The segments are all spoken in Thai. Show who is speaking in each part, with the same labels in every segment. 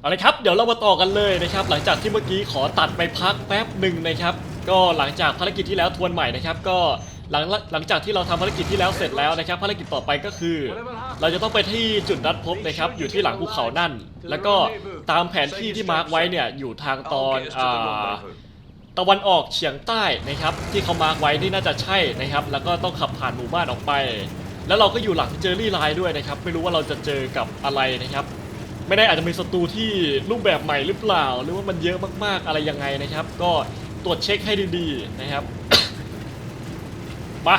Speaker 1: เอาละครับเดี๋ยวเรามาต่อกันเลยนะครับ หลังจากที่เมื่อกี้ขอตัดไปพักแป๊บหนึ่งนะครับ ก็หลังจากภารกิจที่แล้วทวนใหม่นะครับ ก็หลังหลังจากที่เราทำภารกิจที่แล้วเสร็จแล้วนะครับ ภารกิจต่อไปก็คือ เราจะต้องไปที่จุดนัดพบนะครับ อยู่ที่หลังภูเขานั่น แล้วก็ตามแผนที่ที่มาร์กไว้เนี่ยอยู่ทางตอนอ่าตะวันออกเฉียงใต้นะครับ ที่เขามาร์กไว้นี่น่าจะใช่นะครับ แล้วก็ต้องขับผ่านหมู่บ้านออกไป แล้วเราก็อยู่หลังเจอรี่ไลน์ด้วยนะครับ ไม่รู้ว่าเราจะเจอกับอะไรนะครับ ไม่ได้อาจจะมีศัตรูที่รูปแบบใหม่หรือเปล่า หรือว่ามันเยอะมากๆอะไรยังไงนะครับ ก็ตรวจเช็คให้ดีๆนะครับมา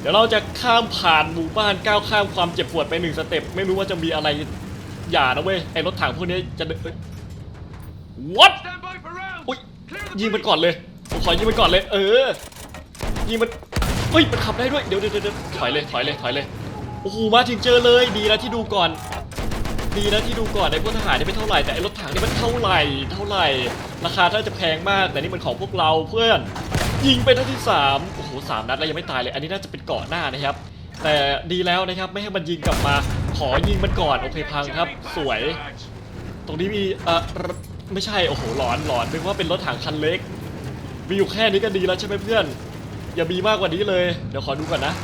Speaker 1: เดี๋ยวเราจะข้ามผ่านหมู่บ้านก้าวข้ามความเจ็บปวดไปหนึ่งสเต็ปไม่รู้ว่าจะมีอะไรอย่านะเว้ยไอรถถังพวกนี้จะเดินเอ้ย what อุ้ยยิงมันก่อนเลยผมขอยิงมันก่อนเลย เออยิงมันเฮ้ยมันขับได้ด้วยเดี๋ยวเดี๋ยวเดี๋ยวถอยเลยถอยเลยถอยเลยโอ้โหมาถึงเจอเลยดีนะที่ดูก่อน ดีนะที่ดูก่อนไอ้พวกทหารนี่ไม่เท่าไหร่แต่ไอ้รถถังนี่มันเท่าไหร่ เท่าไหร่ ราคาน่าจะแพงมาก แต่นี่มันของพวกเราเพื่อน ยิงไปนัดที่สามโอ้โหสามนัดแล้วยังไม่ตายเลย อันนี้น่าจะเป็นเกาะหน้านะครับ แต่ดีแล้วนะครับไม่ให้มันยิงกลับมา ขอยิงมันก่อนโอเคพังครับ สวย ตรงนี้มีเอ่อไม่ใช่โอ้โหหลอนหลอนนึกว่าเป็นรถถังคันเล็ก มีอยู่แค่นี้ก็ดีแล้วใช่ไหมเพื่อน อย่ามีมากกว่านี้เลยเดี๋ยวขอดูก่อนนะ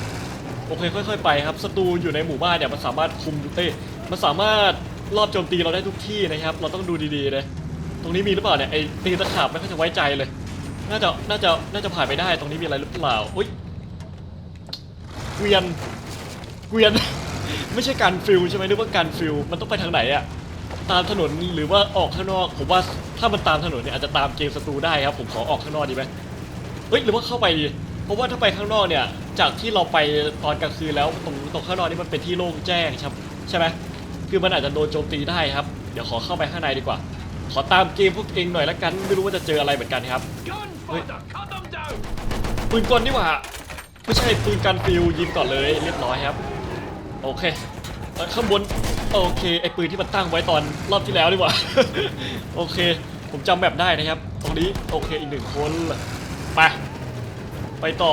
Speaker 1: โอเคค่อย ๆ ไปครับศัตรูอยู่ในหมู่บ้านเนี่ยมันสามารถคุมเอ้ มันสามารถรอบโจมตีเราได้ทุกที่นะครับ เราต้องดูดีๆเลย ตรงนี้มีหรือเปล่าเนี่ยไอ้ตีตะขาบไม่ค่อยจะไว้ใจเลย น่าจะน่าจะน่าจะผ่านไปได้ ตรงนี้มีอะไรหรือเปล่าอุ้ยเกวียนเกวียน ไม่ใช่การฟิลใช่ไหมนึกว่าการฟิลมันต้องไปทางไหนอะตามถนนหรือว่าออกข้างนอกผมว่าถ้ามันตามถนนเนี่ยอาจจะตามเกมศัตรูได้ครับผมขอออกข้างนอกดีไหมเฮ้ยหรือว่าเข้าไปดีเพราะว่าถ้าไปข้างนอกเนี่ยจากที่เราไปตอนกลางคืนแล้วตรงตรงข้างนอกนี่มันเป็นที่โล่งแจ้งครับใช่ไหม คือมันอาจจะโดนโจมตีได้ครับ เดี๋ยวขอเข้าไปข้างในดีกว่า ขอตามเกมพวกเองหน่อยละกัน ไม่รู้ว่าจะเจออะไรเหมือนกันครับ ปืนกลนี่หว่า ไม่ใช่ปืนกันฟิวยิงก่อนเลยเรียบร้อยครับ โอเคเข้างบนโอเคไอปืนที่มันตั้งไว้ตอนรอบที่แล้วดีกว่า โอเค ผมจำแบบได้นะครับ ตรงนี้โอเคอีกหนึ่งคนไปไปต่อ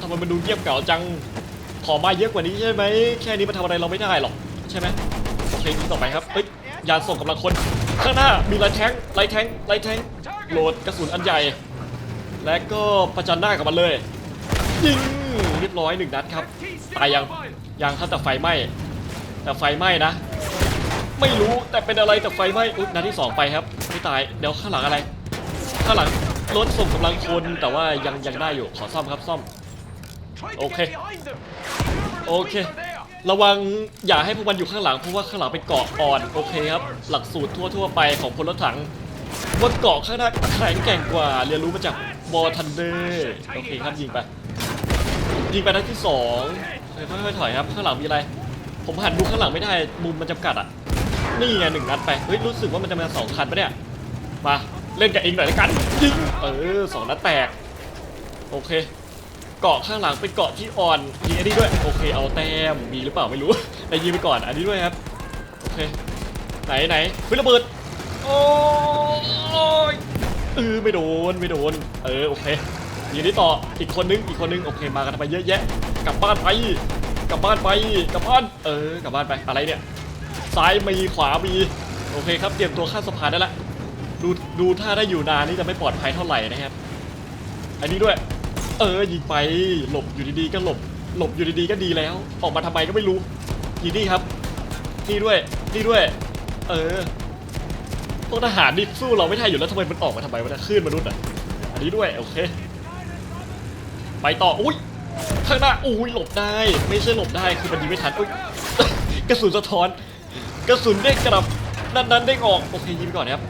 Speaker 1: ทำไมมันดูเงียบเหงาจังขอมาเยอะกว่านี้ใช่ไหมแค่นี้มันทำอะไรเราไม่ได้หรอกใช่ไหม เคต่อไปครับเอ้ยยานส่งกำลังคนข้างหน้ามีไลท์แทงไลท์แทงไลท์แทงโหลดกระสุนอันใหญ่ และก็ประจันหน้ากับมันเลยยิงเรียบร้อยหนึ่งนัดครับตายยังยังครับแต่ไฟไหม้แต่ไฟไหม้นะ ไม่รู้แต่เป็นอะไรแต่ไฟไหม้อุ๊ยนัดที่สองไปครับไม่ตายเดี๋ยวข้างหลังอะไรข้างหลังรถส่งกำลังคนแต่ว่ายังยังได้อยู่ขอซ่อมครับซ่อมโอเคโอเค ระวังอย่าให้พวกมันอยู่ข้างหลังเพราะว่าข้างหลังเป็นเกาะอ่อนโอเคครับ หลักสูตรทั่ว ๆ ไปของพลรถถังว่าเกาะข้างหน้าแข็งแกร่งกว่า เรียนรู้มาจากบอทันเดอร์โอเคครับยิงไป ยิงไปนัดที่สองค่อยๆถอยครับข้างหลังมีอะไร ผมหันดูข้างหลังไม่ได้มุมมันจำกัดอะนี่ไงหนึ่งนัดไปเฮ้ยรู้สึกว่ามันจะมาสองคันปะเนี่ยมาเล่นกับเองหน่อยละกันยิงเออสองนัดแตกโอเค เกาะข้างหลังเป็นเกาะที่อ่อนยิงอันนี้ด้วยโอเคเอาแต้มมีหรือเปล่าไม่รู้แต่ยิงไปก่อนอันนี้ด้วยครับโอเคไหนไหนเฮ้ยระเบิดโอ้ยเออไม่โดนไม่โดนเออโอเคยิงนี้ต่ออีกคนนึงอีกคนนึงโอเคมากันทำไมเยอะแยะกลับบ้านไปกลับบ้านไปกลับบ้านเออกลับบ้านไปอะไรเนี่ยซ้ายมีขวามีโอเคครับเตรียมตัวข้ามสะพานได้ละดูดูถ้าได้อยู่นานนี่จะไม่ปลอดภัยเท่าไหร่นะครับอันนี้ด้วย เออยิงไปหลบอยู่ดีๆก็หลบ หลบอยู่ดีๆก็ดีแล้ว ออกมาทำไมก็ไม่รู้ยิงนี่ครับนี่ด้วยนี่ด้วย เออพวกทหารนี่สู้เราไม่ได้อยู่แล้วทำไมมันออกมาทำไมวะนี่ยขึ้นมนุษย์อะอันนี้ด้วยโอเค ไปต่ออุ้ยข้างหน้าอุ้ยหลบได้ ไม่ใช่หลบได้คือมันยิงไม่ทันอุ้ยกระสุนสะท้อน กระสุนเด้งกลับนันนั้นเด้งออกโอเคยิงไปก่อนนะครับ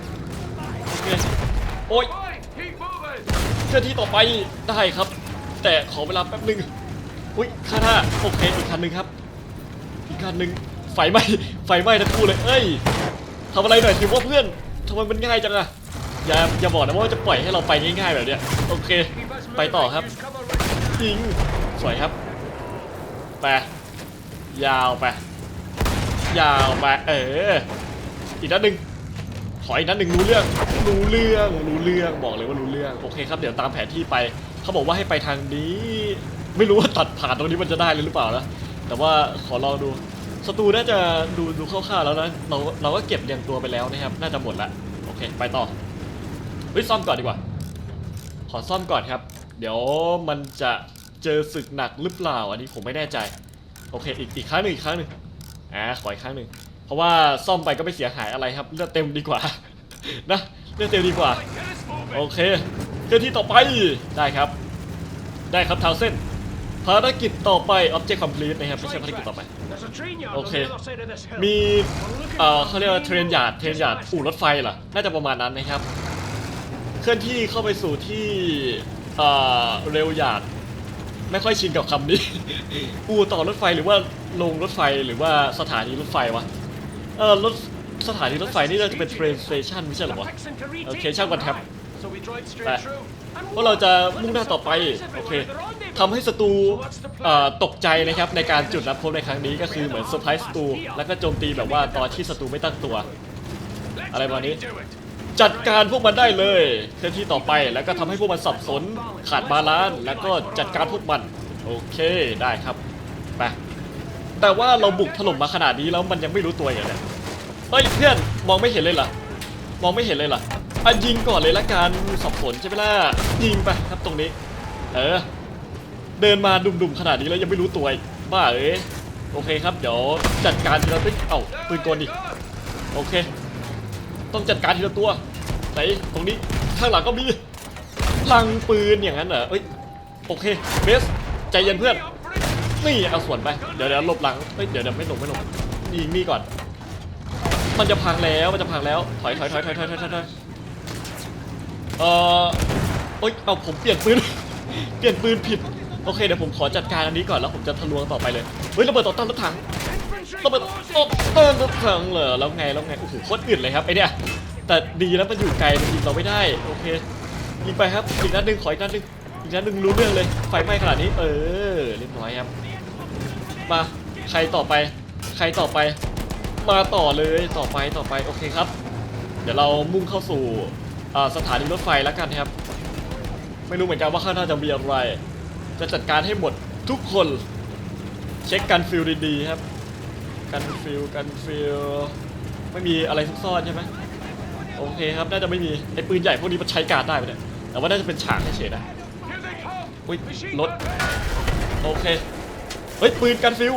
Speaker 1: โอเคโอ้ยเคลื่อนที่ต่อไปได้ครับ แต่ขอเวลาแป๊บหนึ่งอุ้ยข้างหน้าโอเคอีกคันหนึ่งครับอีกคันหนึ่งไฟไหม้ไฟไหม้ทั้งคู่เลยเอ้ยทำอะไรหน่อยสิว่าเพื่อนทำไมมันง่ายจังอะอย่าอย่าบอกนะว่าจะปล่อยให้เราไปง่ายๆแบบเนี้ยโอเค ไปต่อครับยิงสวยครับไปยาวไปยาวไปเอออีกนัดหนึ่งขออีกนัดหนึ่งรู้เรื่องรู้เรื่องรู้เรื่องบอกเลยว่ารู้เรื่องโอเคครับเดี๋ยวตามแผนที่ไป เขาบอกว่าให้ไปทางนี้ ไม่รู้ว่าตัดผ่านตรงนี้มันจะได้เลยหรือเปล่านะแต่ว่าขอลองดูศัตรูน่าจะดูดูคร่าวๆแล้วนะเราเราก็เก็บเรียงตัวไปแล้วนะครับ น่าจะหมดละโอเค ไปต่อเฮ้ยซ่อมก่อนดีกว่า ขอซ่อมก่อนครับ เดี๋ยวมันจะเจอศึกหนักหรือเปล่า อันนี้ผมไม่แน่ใจโอเคอีกอีกครั้งหนึ่งอีกครั้งหนึ่งอ่าขออีกครั้งหนึ่งเพราะว่าซ่อมไปก็ไม่เสียหายอะไรครับเลือดเต็มดีกว่านะเลือดเต็มดีกว่า โอเค เคลื่อนที่ต่อไปได้ครับ ได้ครับทาวเส้น ภารกิจต่อไป Object Complete นะครับไม่ใช่ภารกิจต่อไป โอเค มีเอ่อเขาเรียกว่าเทรนยาดเทรนยาดอู่รถไฟเหรอน่าจะประมาณนั้นนะครับ เคลื่อนที่เข้าไปสู่ที่เอ่อเร็วยาดไม่ค่อยชินกับคำนี้ อู่ต่อรถไฟหรือว่าลงรถไฟหรือว่าสถานีรถไฟวะ เออรถสถานีรถไฟนี่น่าจะเป็นเทรนสเตชันไม่ใช่หรอวะ โอเคช่างมันครับ ไปพวกเราจะมุ่งหน้าต่อไป โอเคทำให้ศัตรูตกใจนะครับในการจุดรับพบในครั้งนี้ก็คือเหมือนเซอร์ไพรส์ศัตรูแล้วก็โจมตีแบบว่าตอนที่ศัตรูไม่ตั้งตัว อะไรประมาณนี้ จัดการพวกมันได้เลยเคลื่อนที่ต่อไปแล้วก็ทำให้พวกมันสับสนขาดบาลานซ์แล้วก็จัดการพวกมัน โอเคได้ครับไปแต่ว่าเราบุกถล่มมาขนาดนี้แล้วมันยังไม่รู้ตัวอย่างเนี่ยเฮ้ยเพื่อนมองไม่เห็นเลยเหรอมองไม่เห็นเลยเหรอ อะยิงก่อนเลยละกันสับสนใช่ไหมล่ะยิงไปครับตรงนี้ เออ เดินมาดุมๆขนาดนี้แล้วยังไม่รู้ตัวบ้าเอ้โอเคครับเดี๋ยวจัดการทีละตัวเอาปืนกลดิโอเค ต้องจัดการทีละตัวไหนตรงนี้ข้างหลังก็มีลังปืนอย่างนั้นเหรอเอ้ยโอเคเบสใจเย็นเพื่อนนี่เอาส่วนไปเดี๋ยวเดี๋ยวหลบหลังเอ้ยเดี๋ยวเดี๋ยวไม่หลบไม่หลบยิงนี่ก่อน มันจะพังแล้วมันจะพังแล้วถอยถอยถอยถอยถอยถอย เออโอ๊ยเอาผมเปลี่ยนปืน เปลี่ยนปืนผิด โอเคเดี๋ยวผมขอจัดการอันนี้ก่อนแล้วผมจะทะลวงต่อไปเลย เฮ้ยระเบิดต่อต้านรถถังต้องไปตบเติมรถถังเหรอแล้วไงแล้วไง โอ้โหโคตรอึดเลยครับไอเนี่ยแต่ดีแล้วมันอยู่ไกลมันยิงเราไม่ได้ โอเค ยิงไปครับ อีกนัดหนึ่งขออีกนัดหนึ่งอีกนัดหนึ่งรู้เรื่องเลย ไฟไหม้ขนาดนี้ เออ เรียบร้อยครับ มา ใครต่อไป ใครต่อไป มาต่อเลย ต่อไป ต่อไป โอเคครับ เดี๋ยวเรามุ่งเข้าสู่ สถานีรถไฟแล้วกันครับ ไม่รู้เหมือนกันว่าข้างหน้าจะมีอะไร จะจัดการให้หมดทุกคนเช็คกันฟิลดีๆครับ กันฟิลกันฟิลไม่มีอะไรซุกซ่อนใช่ไหมโอเคครับน่าจะไม่มีไอ้ปืนใหญ่พวกนี้มันใช้การได้ไหมเนี่ยแต่ว่าน่าจะเป็นฉากเฉยๆนะอุ้ยรถโอเคเฮ้ยปืนกันฟิล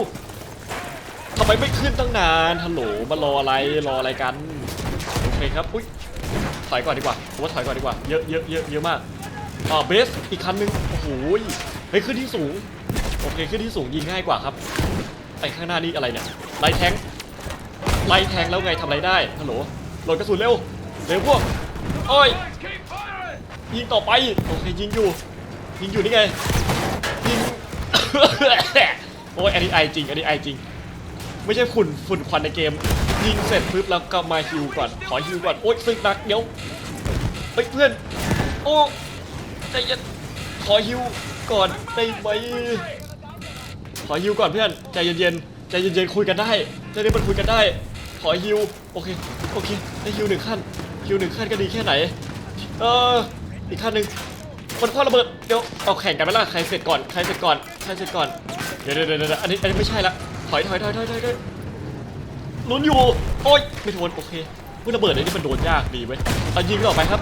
Speaker 1: ทำไมไม่ขึ้นตั้งนานฮัลโหลมารออะไรรออะไรกันโอเคครับอุ้ย ถอยก่อนดีกว่าผมว่าถอยก่อนดีกว่า เยอะเยอะเยอะเยอะมากอ่าเบสอีกคันนึงโอ้โหเฮ้ยขึ้นที่สูงโอเคขึ้นที่สูงยิงง่ายกว่าครับไอ้ข้างหน้านี่อะไรเนี่ยไล่แทงไล่แทงแล้วไงทำอะไรได้ฮัลโหลโหลดกระสุนเร็วเร็วพวกโอ้ยยิงต่อไปโอเคยิงอยู่ยิงอยู่นี่ไงยิงโอ้ยอันนี้ไอจริงอันนี้ไอจริง ไม่ใช่ฝุ่นฝุ่นควันในเกม ยิงเสร็จปุ๊บแล้วก็มาฮิวก่อนขอฮิวก่อนโอ๊ยซึกนักเดี๋ยวเฮ้ยเพื่อน โอ้ใจเย็นขอฮิวก่อนได้ไหมขอฮิวก่อนเพื่อนใจเย็นๆใจเย็นๆคุยกันได้จะได้มันคุยกันได้ ขอฮิวโอเคโอเคได้ฮิวหนึ่งขั้นฮิวหนึ่งขั้นก็ดีแค่ไหนเอออีกขั้นหนึ่งคนคว้าระเบิดเดี๋ยวเอาแข่งกันไหมล่ะใครเสร็จก่อนใครเสร็จก่อนใครเสร็จก่อนเดี๋ยวเดี๋ยวเดี๋ยวอันนี้อันนี้ไม่ใช่ละถอยถอยถอยถอยถอย หนุนอยู่ โอ๊ยไม่โดนโอเคพูดระเบิดอันนี้มันโดนยากดีเว้ยเอายิงต่อไปครับ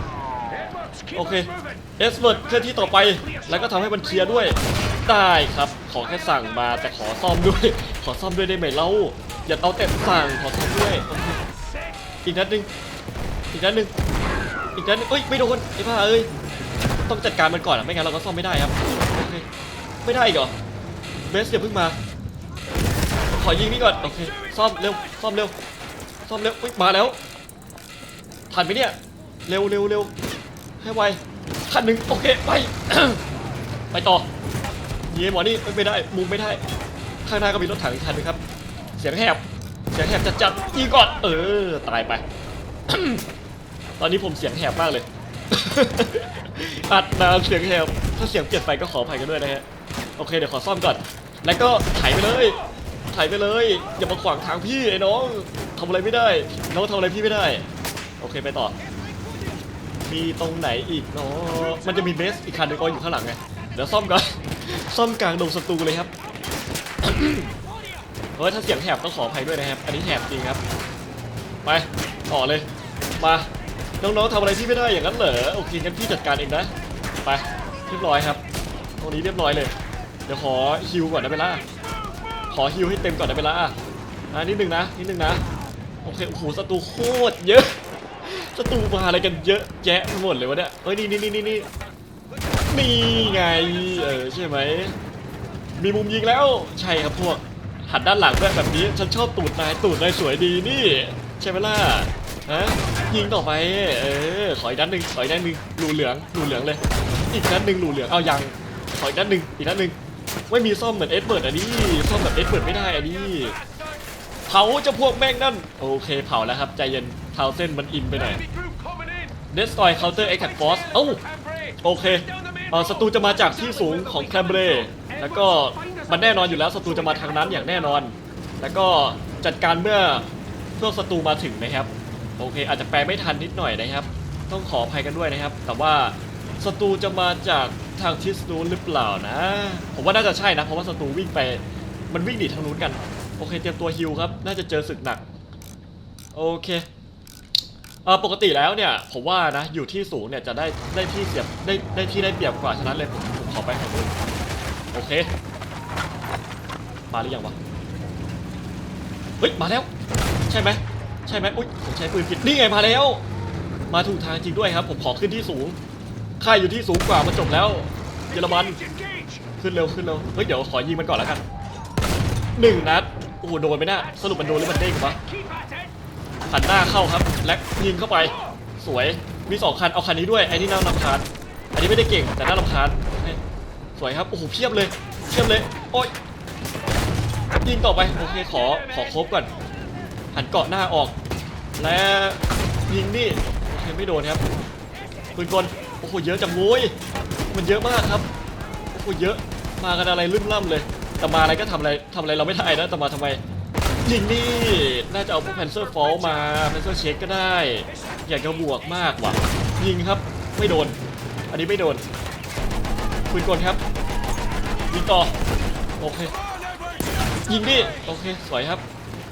Speaker 1: โอเค เอสเวิร์ดเคลื่อนที่ต่อไป แล้วก็ทำให้มันเคลียร์ด้วย ได้ครับ ขอแค่สั่งมาแต่ขอซ่อมด้วย ขอซ่อมด้วยได้ไหมเล่า อย่าเอาแต่สั่งขอซ่อมด้วย อีกนัดหนึ่งอีกนัดหนึ่งอีกนัดหนึ่งเอ้ยไม่โดนไอ้บ้าเอ้ย ต้องจัดการมันก่อนอะไม่งั้นเราก็ซ่อมไม่ได้ครับโอเคไม่ได้อีกเหรอ เบสอย่าเพิ่งมา อยิงนี่ก่อนโอเคซ่อมเร็วซ่อมเร็วซ่อมเร็วอุ้ยมาแล้วทันไหมเนี่ยเร็วเร็วเร็วให้ไวคันหนึ่งโอเคไป ไปต่อเย่หมอนี่ไม่ได้มุมไม่ได้ข้างหน้าก็มีรถถังอีกคันนึงครับ เสียงแหบเสียงแหบจัดๆยิงก่อนเออตายไป ตอนนี้ผมเสียงแหบมากเลยอัดนาเสียงแหบถ้าเสียงเปลี่ยนไปก็ขออภัยกันด้วยนะฮะโอเคเดี๋ยวขอซ่อมก่อน แล้วก็ไถไปเลย ถไปเลย อย่ามาขวางทางพี่ไอ้น้องทำอะไรไม่ได้น้องทำอะไรพี่ไม่ได้ โอเคไปต่อ มีตรงไหนอีกเนาะมันจะมีเบสอีกคันหนึงก็อยู่ข้างหลังไงเดี๋ยวซ่อมก่อน ซ่อมกลางดงศัตรูเลยครับ เฮ้ยถ้าเสียงแหบต้องขออภัยด้วยนะครับ อันนี้แหบจริงครับ ไปต่อเลย มา น้องๆทำอะไรที่ไม่ได้อย่างนั้นเหรอ โอเคงั้นพี่จัดการเองนะ ไป เรียบร้อยครับ ตรงนี้เรียบร้อยเลย เดี๋ยวขอฮิวก่อนได้ไหมล่ะ ขอฮิวให้เต็มก่อนได้ไหมล่ะอะนิดนึงนะนิดนึงนะโอเคโอ้โหศัตรูโคตรเยอะศัตรูมาอะไรกันเยอะแยะหมดเลยวะเนี่ยเฮ้ยนี่นี่นี่นี่นี่นี่ไงเออใช่ไหมมีมุมยิงแล้วใช่ครับพวกหันด้านหลังด้วยแบบนี้ฉันชอบตูดนายตูดนายสวยดีนี่ ใช่ไหมล่ะฮะยิงต่อไปเออขออีกนัดหนึ่งขออีกนัดหนึ่งรูเหลืองรูเหลืองเลย อีกนัดหนึ่งรูเหลืองเอายังขออีกนัดหนึ่งอีกนัดหนึ่ง ไม่มีซ่อมเหมือนเอ็ดเบิร์ดอันนี้ซ่อมแบบเอ็ดเบิร์ดไม่ได้อันนี้เผาจ้าพวกแม่งนั่นโอเคเผาแล้วครับใจเย็นเท้าเส้นมันอินไปหน่อย
Speaker 2: Enemy group coming in.
Speaker 1: Destroy Counter Attack Force เอ้าโอเคเออศัตรูจะมาจากที่สูงของแคมเบรแล้วก็มันแน่นอนอยู่แล้วศัตรูจะมาทางนั้นอย่างแน่นอน แล้วก็จัดการเมื่อพวกศัตรูมาถึงนะครับ โอเค อาจจะแปลไม่ทันนิดหน่อยนะครับ ต้องขออภัยกันด้วยนะครับ แต่ว่าศัตรูจะมาจาก ทางทิศนู้นหรือเปล่านะ ผมว่าน่าจะใช่นะ เพราะว่าศัตรูวิ่งไป มันวิ่งหนีทางนู้นกัน โอเค เตรียมตัวฮิวครับ น่าจะเจอศึกหนัก โอเคเออปกติแล้วเนี่ยผมว่านะอยู่ที่สูงเนี่ยจะได้ได้ที่เสียบได้ได้ที่ได้เปรียบกว่าฉะนั้นเลยผมผมขอไปของนู้นโอเค มาหรือยังวะเฮ้ยมาแล้ว ใช่ไหมใช่ไหมอุ้ยผมใช้ปืนผิดนี่ไงมาแล้ว มาถูกทางจริงด้วยครับ ผมขอขึ้นที่สูง ค่ายอยู่ที่สูงกว่ามันจบแล้วเยอรมันขึ้นเร็วขึ้นเร็วเฮ้ยเดี๋ยวขอยิงมันก่อนแล้วกันหนึ่งนัดโอ้โหโดนไหน่ะสรุปมันโดนหรือมันเด้งวะหันหน้าเข้าครับและยิงเข้าไปสวยมีสองคันเอาคันนี้ด้วยไอ้นี่น่ารำคาญอันนี้ไม่ได้เก่งแต่น่ารำคาญสวยครับโอ้โหเพียบเลยเพียบเลยโอ้ยยิงต่อไปโอเคขอขอครบก่อนหันเกาะหน้าออก และยิงนี่โอเคไม่โดนครับปืนกล อ้โหเยอะจังโว้ยมันเยอะมากครับโอ้โหเยอะมากันอะไรลืมล่ำเลย แต่มาอะไรก็ทำอะไรทำอะไรเราไม่ได้นะแต่มาทำไมยิงนี่น่าจะเอาพวกแพนเซอร์ฟอลมาแพนเซอร์เช็คก็ได้ อยากจะบวกมากว่ะ ยิงครับไม่โดน อันนี้ไม่โดนปืนกลครับยิงต่อโอเคยิงดิโอเคสวยครับ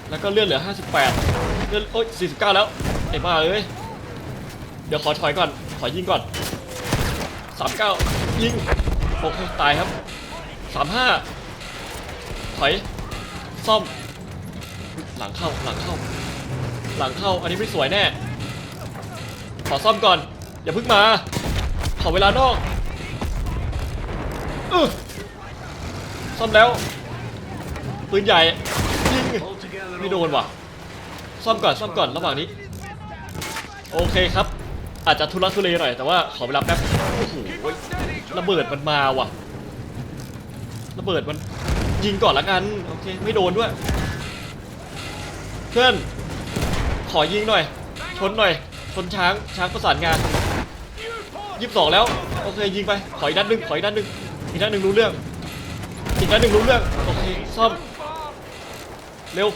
Speaker 1: แล้วก็เลื่อนเหลือ 58เลื่อนโอ๊ย49 แล้วไอ้บ้าเอ้ยเดี๋ยวขอถอยก่อน ขอยิงก่อน 39ยิงโอเคตายครับ35ถอยซ่อม หลังเข้าหลังเข้า หลังเข้าอันนี้ไม่สวยแน่ ขอซ่อมก่อน อย่าเพิ่งมาขอเวลานอกอซ่อมแล้วปืนใหญ่ยิงไม่โดนว่ะซ่อมก่อนซ่อมก่อนระหว่างนี้ โอเคครับ อาจจะทุลักทุเลหน่อยแต่ว่าขอเวลาแป๊บโอ้โหระเบิดมันมาว่ะ ระเบิดมันยิงก่อนละกันโอเคไม่โดนด้วย เพื่อน ขอยิงหน่อย ชนหน่อย ชนช้างช้างประสานงานยี่สิบสองแล้วโอเคยิงไปขออีกด้านหนึ่งขออีกด้านหนึ่งอีกด้านหนึ่งรู้เรื่องอีกด้านหนึ่งรู้เรื่องโอเคซ่อมเร็ว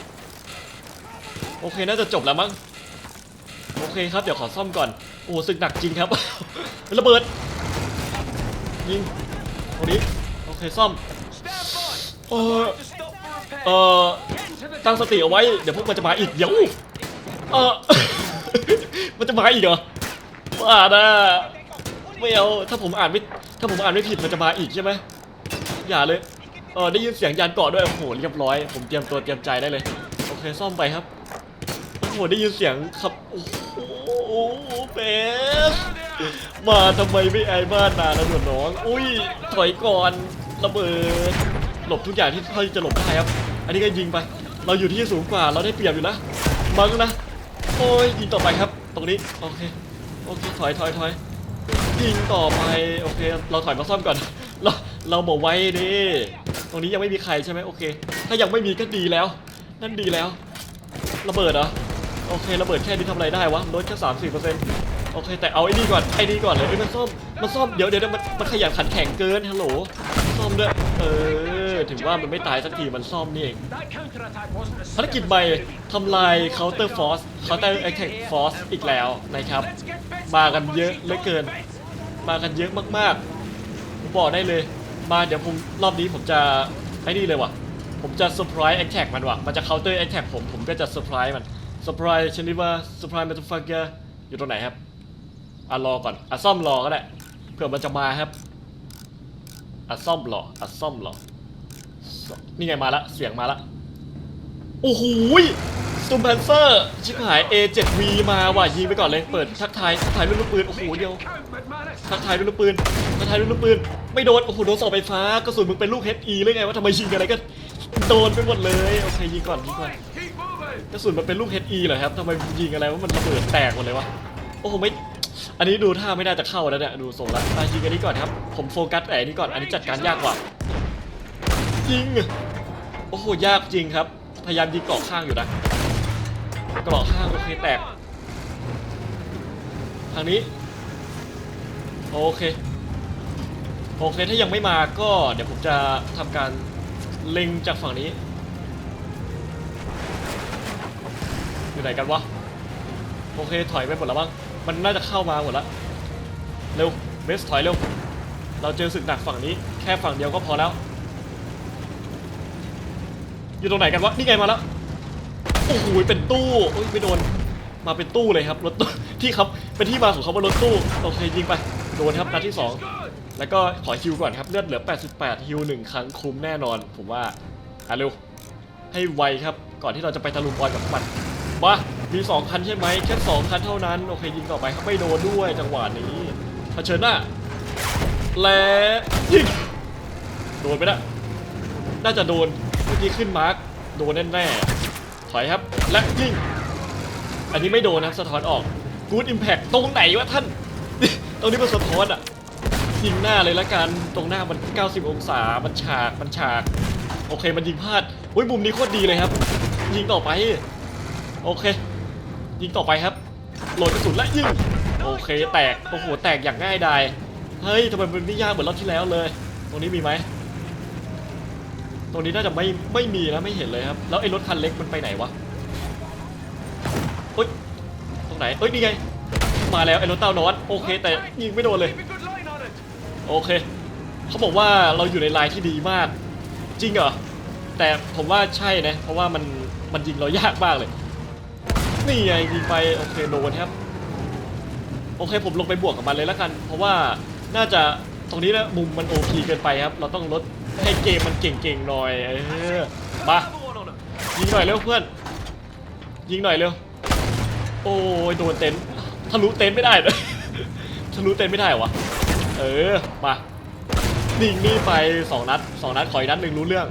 Speaker 1: โอเคน่าจะจบแล้วมั้งโอเคครับเดี๋ยวขอซ่อมก่อน อ้ศึกหนักจริงครับ ระเบิด ยิงตรงนี้ โอเคซ่อมเออเออตั้งสติเอาไว้ เดี๋ยวพวกมันจะมาอีก เดี๋ยวเออมันจะมาอีกเหรอบ้านะไม่เอา ถ้าผมอ่านไม่ ถ้าผมอ่านไม่ผิดมันจะมาอีกใช่ไหมอย่าเลย เออได้ยินเสียงยานเกาะด้วย โอ้โห เรียบร้อย ผมเตรียมตัวเตรียมใจได้เลย โอเค ซ่อมไปครับ โอ้โหได้ยินเสียงขับ โอ้โหเบสมาทำไมไม่ไอ้บ้านนานแล้วนน้อง อุ้ย ถอยก่อน ระเบิด หลบทุกอย่างที่เท่าที่จะหลบได้ครับ อันนี้ก็ยิงไป เราอยู่ที่สูงกว่า เราได้เปรียบอยู่นะ มังนะ โอ้ย ยิงต่อไปครับ ตรงนี้ โอเค โอเค ถอยถอยถอยยิงต่อไป โอเค เราถอยมาซ่อมก่อน เรา เราบอกไว้ดิตรงนี้ยังไม่มีใครใช่ไหมโอเค ถ้ายังไม่มีก็ดีแล้ว นั่นดีแล้ว ระเบิดเหรอ โอเคระเบิดแค่นี้ทำอะไรได้วะลดแค่สามสิบเปอร์เซ็นต์โอเค แต่เอาไอ้นี่ก่อนไอ้นี่ก่อนเลยเอ้มันซ่อมมันซ่อมเดี๋ยวเดี๋ยวมันมันขยันขันแข็งเกินฮัลโหลซ่อมด้วยเออถึงว่ามันไม่ตายสักทีมันซ่อมนี่เองภารกิจใหม่ทำลาย Counter Force Counter Attack Force อีกแล้วนะครับ มากันเยอะเหลือเกิน มากันเยอะมากๆผมบอกได้เลย มาเดี๋ยวผมรอบนี้ผมจะไอ้นี่เลยว่ะผมจะเซอร์ไพรส์แอคแท็กมันว่ะ มันจะเคาน์เตอร์แอคแท็กผม ผมก็จะเซอร์ไพรส์มัน เซอร์ไพรส์ชนิดว่าเซอร์ไพรส์มันจะฟังเกอร์อยู่ตรงไหนครับอะรอก่อนอะซ่อมรอก็ได้เผื่อมันจะมาครับอะซ่อมรออะซ่อมรอนี่ไงมาละเสียงมาละโอ้โหสตูมแพนเซอร์ชิบหาย A7V มาว่ะยิงไปก่อนเลยเปิดทักทายทักทายด้วยลูกปืนโอ้โหเดียวทักทายด้วยลูกปืนทักทายด้วยลูกปืน ไม่โดนโอ้โหโดนเสาไฟฟ้ากระสุนมึงเป็นลูก HE หรือไงว่าทำไมยิงอะไรก็โดนไปหมดเลยโอเคยิงก่อนยิงก่อน กระสุนมันเป็นลูก HE เหรอครับทำไมยิงอะไรว่ามันระเบิดแตกหมดเลยวะโอ้โหไม่อันนี้ดูท่าไม่น่าจะเข้าแล้วเนี่ยดูทรงแล้วอะยิงอันนี้ก่อนครับผมโฟกัสแต่อันนี้ก่อนอันนี้จัดการยากกว่ายิงโอ้โหยากจริงครับ พยายามยิงเกาะข้างอยู่นะเกาะข้างโอเคแตก ทางนี้โอเคโอเคถ้ายังไม่มาก็เดี๋ยวผมจะทำการเล็งจากฝั่งนี้ อยู่ไหนกันวะ โอเคถอยไปหมดแล้วมั้งมันน่าจะเข้ามาหมดแล้วเร็วเบสถอยเร็ว เราเจอศึกหนักฝั่งนี้ แค่ฝั่งเดียวก็พอแล้ว อยู่ตรงไหนกันวะ นี่ไงมาแล้ว โอ้โห เป็นตู้โอ้ยไม่โดน มาเป็นตู้เลยครับ รถตู้ ที่ครับ เป็นที่มาของเขาว่ารถตู้ โอเคยิงไป โดนครับนัดที่สองแล้วก็ขอฮิวก่อนครับ เลือดเหลือ 88 ฮิวหนึ่งครั้งคุ้มแน่นอน ผมว่า อะเร็ว ให้ไวครับ ก่อนที่เราจะไปตะลุมบอลกับมัน มามี2คันใช่ไหมแค่2คันเท่านั้น โอเคยิงต่อไปครับไม่โดนด้วยจังหวะนี้เผชิญหน้า และยิงโดนไปนะน่าจะโดนเมื่อกี้ขึ้นมาร์กโดนแน่ๆถอยครับ และยิงอันนี้ไม่โดนนะสะท้อนออก Good Impact ตรงไหนวะท่านตรงนี้มันสะท้อนอะยิงหน้าเลยละกันตรงหน้ามัน 90 องศามันฉากมันฉาก โอเคมันยิงพลาดอุ้ยมุมนี้โคตรดีเลยครับ ยิงต่อไป โอเค ยิงต่อไปครับ โหลดกระสุนและยิง โอเค แตก โอ้โห แตกอย่างง่ายดาย เฮ้ยทำไมมันไม่ยากเหมือนรอบที่แล้วเลย ตรงนี้มีไหม ตรงนี้น่าจะไม่ไม่มีนะไม่เห็นเลยครับ แล้วไอ้รถคันเล็กมันไปไหนวะเฮ้ย ตรงไหนเอ้ย นี่ไง มาแล้วไอ้รถเต้านอนโอเค แต่ยิงไม่โดนเลย โอเค เขาบอกว่าเราอยู่ในไลน์ที่ดีมาก จริงเหรอ แต่ผมว่าใช่นะ เพราะว่ามันมันยิงเรายากมากเลย นี่ไงยิงไปโอเคโดนครับโอเคผมลงไปบวกกับมันเลยแล้วกัน เพราะว่าน่าจะตรงนี้นะมุมมันโอพีเกินไปครับ เราต้องลดให้เกมมันเก่งๆหน่อยเออมายิงหน่อยเร็วเพื่อน ยิงหน่อยเร็วโอ้ยโดนเต็นทะลุเต็นไม่ได้เลยทะลุเต็นไม่ได้หวะเออมานิ่งนี่ไปสองนัดสองนัดขออีกนัดหนึ่งรู้เรื่อง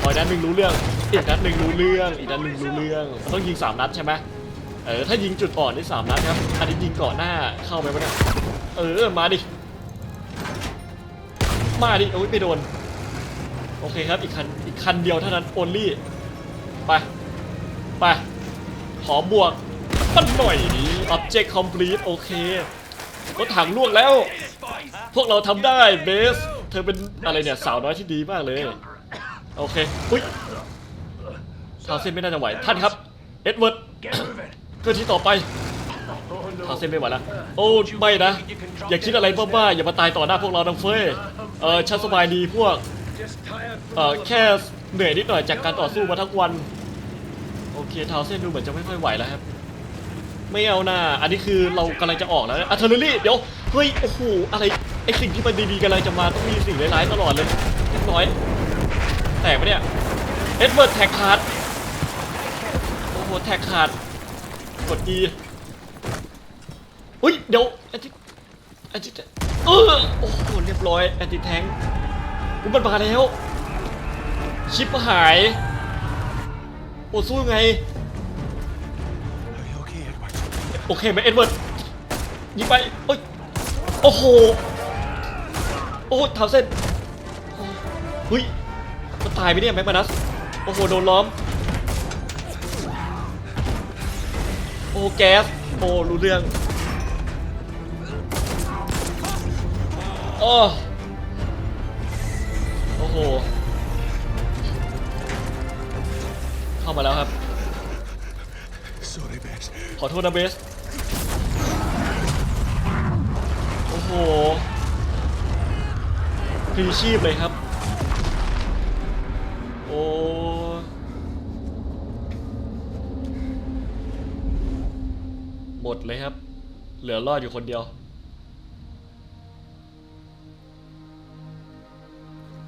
Speaker 1: ขออีกนัดหนึ่งรู้เรื่องอีกนัดหนึ่งรู้เรื่องอีกนัดหนึ่งรู้เรื่องต้องยิงสามนัดใช่ไหม เออถ้ายิงจุดอ่อนนี่สามนัดครับอันนี้ยิงก่อนหน้าเข้าไปปะเนี่ยเออมาดิมาดิโอ้ยไม่โดนโอเคครับอีกคันอีกคันเดียวเท่านั้น only ไปไปขอบวกมันหน่อยดิ object complete โอเครถถังล่วงแล้ว พวกเราทำได้เบส เธอเป็นอะไรเนี่ย สาวน้อยที่ดีมากเลย โอเค อุ้ยทาวเซนไม่น่าจะไหว ท่านครับ เอ็ดเวิร์ด
Speaker 2: Get moving.
Speaker 1: เพื่อนที่ต่อไปทาว
Speaker 2: no.
Speaker 1: เซนไม่ไหวแล้วโอ้ไม่นะ อย่าคิดอะไรบ้าๆอย่ามาตายต่อหน้าพวกเราดังเฟ้ยเออฉันสบายดีพวกเออแค่เหนื่อยนิดหน่อยจากการต่อสู้มาทั้งวัน โอเคทาวเซนดูเหมือนจะไม่ค่อยไหวแล้วครับ ไม่เอาหน้าอันนี้คือเรากำลังจะออกแล้วอะเทอร์รี่เดี๋ยวเฮ้ยโอ้โหอะไรไอสิ่งที่มันดีๆกำลังจะมาต้องมีสิ่งร้ายๆตลอดเลยเรียบร้อย แตกปะเนี่ยเอ็ดเวิร์ดแท็กขาดโอ้โหแท็กขาด กด E เฮ้ยเดี๋ยวแอนติแอนติเออโอ้โหเรียบร้อยแอนติแทงอุยมันมาแล้ว ชิปหาย โอ้สู้ไง โอเคไหมเอ็ดเวิร์ดยิงไปโอ้ยโอ้โห โอ้ทาวเส้นเฮ้ยมันตายไปเนี่ยแม็กมานัส โอ้โห โดนล้อม โอ้แก๊สโอ้รู้เรื่องโอ้โอ้โห เข้ามาแล้วครับ
Speaker 3: Sorry, Bess.
Speaker 1: ขอโทษนะเบส โอ้โหพลีชีพเลยครับ ดเลยครับ เหลือรอดอยู่คนเดียว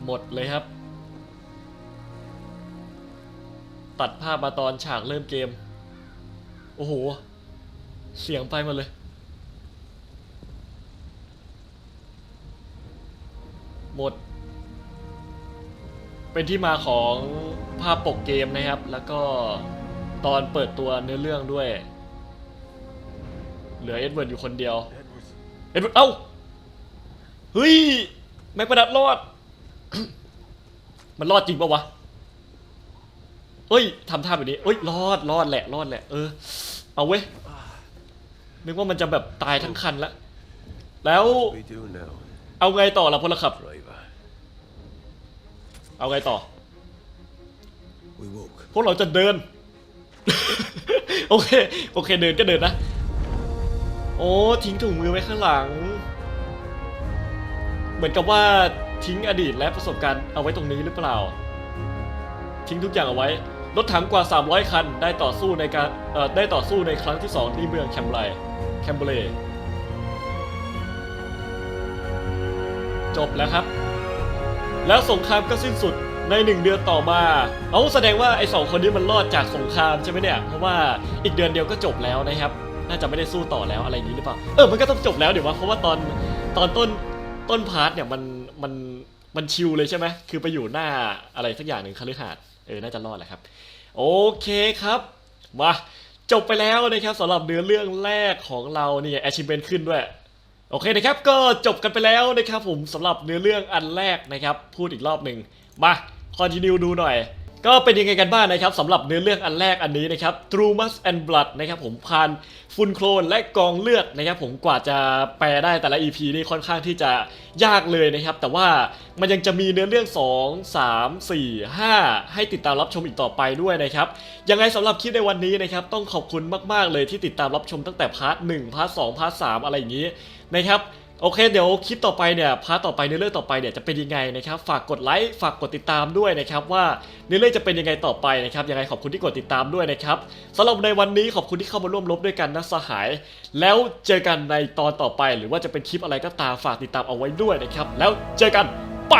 Speaker 1: หมดเลยครับ ตัดภาพมาตอนฉากเริ่มเกม โอ้โห เสียงไปหมดเลยหมด เป็นที่มาของภาพปกเกมนะครับ แล้วก็ตอนเปิดตัวเนื้อเรื่องด้วย เหลือเอ็ดเวิร์ดอยู่คนเดียว
Speaker 2: Edwards.
Speaker 1: เอ็ดเวิร์ดเอ้า เฮ้ย แม็กประดัดรอด มันรอดจริงปะวะเฮ้ยทำท่าแบบนี้เอ้ย รอด รอดแหละ รอดแหละ เออ เอาเว้ย นึกว่ามันจะแบบตายทั้งคันละ แล้ว
Speaker 3: We do now,
Speaker 1: เอาไงต่อล่ะพลขับ
Speaker 3: driver.
Speaker 1: เอาไงต่อ
Speaker 3: We walk.
Speaker 1: พวกเราจะเดิน โอเค โอเค เดินก็เดินนะโอ้ทิ้งถุงมือไว้ข้างหลัง เหมือนกับว่าทิ้งอดีตและประสบการณ์เอาไว้ตรงนี้หรือเปล่า ทิ้งทุกอย่างเอาไว้ รถถังกว่า 300 คันได้ต่อสู้ในการเอ่อได้ต่อสู้ในครั้งที่ 2 ที่เมืองแคมเบรย์แคมเบรย์จบแล้วครับ แล้วสงครามก็สิ้นสุดในหนึ่งเดือนต่อมา เอาแสดงว่าไอ้สองคนนี้มันรอดจากสงครามใช่ไหมเนี่ย เพราะว่าอีกเดือนเดียวก็จบแล้วนะครับ น่าจะไม่ได้สู้ต่อแล้วอะไรอย่างนี้หรือเปล่า เออ มันก็ต้องจบแล้วเดี๋ยววะ เพราะว่าตอนตอนต้นต้นพาร์ทเนี่ยมันมันมันชิลเลยใช่ไหม คือไปอยู่หน้าอะไรสักอย่างหนึ่งคฤหาสน์เออ น่าจะรอดแหละครับ โอเคครับ มา จบไปแล้วนะครับสำหรับเนื้อเรื่องแรกของเราเนี่ย achievement ขึ้นด้วยโอเคนะครับ ก็จบกันไปแล้วนะครับผมสำหรับเนื้อเรื่องอันแรกนะครับ พูดอีกรอบหนึ่งมาคอนติเนียดูหน่อย ก็เป็นยังไงกันบ้างนะครับสำหรับเนื้อเรื่องอันแรกอันนี้นะครับ True Must and Blood นะครับผมผ่านฟุนโครนและกองเลือดนะครับผมกว่าจะแปลได้แต่ละ EP นี่ค่อนข้างที่จะยากเลยนะครับ แต่ว่ามันยังจะมีเนื้อเรื่อง 2 3 4 5 ให้ติดตามรับชมอีกต่อไปด้วยนะครับยังไงสำหรับคลิปในวันนี้นะครับต้องขอบคุณมาก ๆ เลยที่ติดตามรับชมตั้งแต่พาร์ท1พาร์ท2พาร์ท3อะไรอย่างนี้นะครับ โอเคเดี๋ยวคลิปต่อไปเนี่ยพาร์ทต่อไปในเรื่องต่อไปเนี่ยจะเป็นยังไงนะครับฝากกดไลค์ฝากกดติดตามด้วยนะครับว่าในเรื่องจะเป็นยังไงต่อไปนะครับยังไงขอบคุณที่กดติดตามด้วยนะครับสำหรับในวันนี้ขอบคุณที่เข้ามาร่วมรบด้วยกันนะสหาย แล้วเจอกันในตอนต่อไป หรือว่าจะเป็นคลิปอะไรก็ตามฝากติดตามเอาไว้ด้วยนะครับ แล้วเจอกันไป